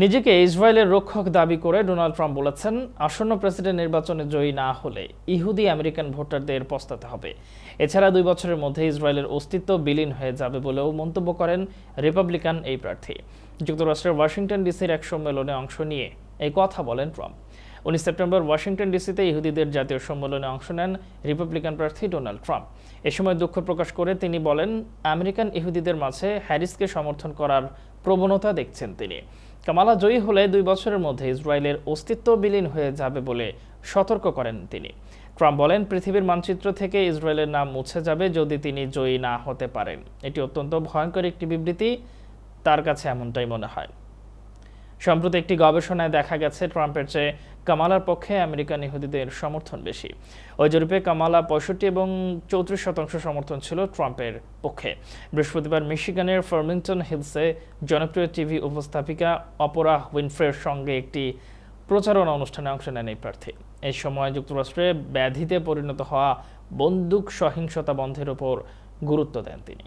নিজেকে ইসরায়েলের রক্ষক দাবি করে ডোনাল্ড ট্রাম্প বলেছেন, আসন্ন প্রেসিডেন্ট নির্বাচনে জয়ী না হলে ইহুদি আমেরিকান ভোটারদের পস্তাতে হবে। এছাড়া দুই বছরের মধ্যে ইসরায়েলের অস্তিত্ব বিলীন হয়ে যাবে বলেও মন্তব্য করেন রিপাবলিকান এই প্রার্থী। যুক্তরাষ্ট্রের ওয়াশিংটন ডিসির এক সম্মেলনে অংশ নিয়ে এই কথা বলেন ট্রাম্প। উনিশ সেপ্টেম্বর ওয়াশিংটন ডিসিতে ইহুদিদের জাতীয় সম্মেলনে অংশ নেন রিপাবলিকান প্রার্থী ডোনাল্ড ট্রাম্প। এ সময় দুঃখ প্রকাশ করে তিনি বলেন, আমেরিকান ইহুদিদের মাঝে হ্যারিসকে সমর্থন করার প্রবণতা দেখছেন তিনি। কামালা জয়ী হলে দুই বছরের মধ্যে ইসরায়েলের অস্তিত্ব বিলীন হয়ে যাবে বলে সতর্ক করেন তিনি। ট্রাম্প বলেন, পৃথিবীর মানচিত্র থেকে ইসরায়েলের নাম মুছে যাবে যদি তিনি জয়ী না হতে পারেন। এটি অত্যন্ত ভয়ঙ্কর একটি বিবৃতি, তার কাছে এমনটাই মনে হয়। সম্প্রতি একটি গবেষণায় দেখা গেছে, ট্রাম্পের চেয়ে কামালার পক্ষে আমেরিকান ইহুদিদের সমর্থন বেশি। ওই জরিপে কামালা পঁয়ষট্টি এবং চৌত্রিশ শতাংশ সমর্থন ছিল ট্রাম্পের পক্ষে। বৃহস্পতিবার মিশিগানের ফার্মিংটন হিলসে জনপ্রিয় টিভি উপস্থাপিকা অপরা উইনফ্রের সঙ্গে একটি প্রচারণা অনুষ্ঠানে অংশ নেন এই প্রার্থী। এই সময় যুক্তরাষ্ট্রে ব্যাধিতে পরিণত হওয়া বন্দুক সহিংসতা বন্ধের উপর গুরুত্ব দেন তিনি।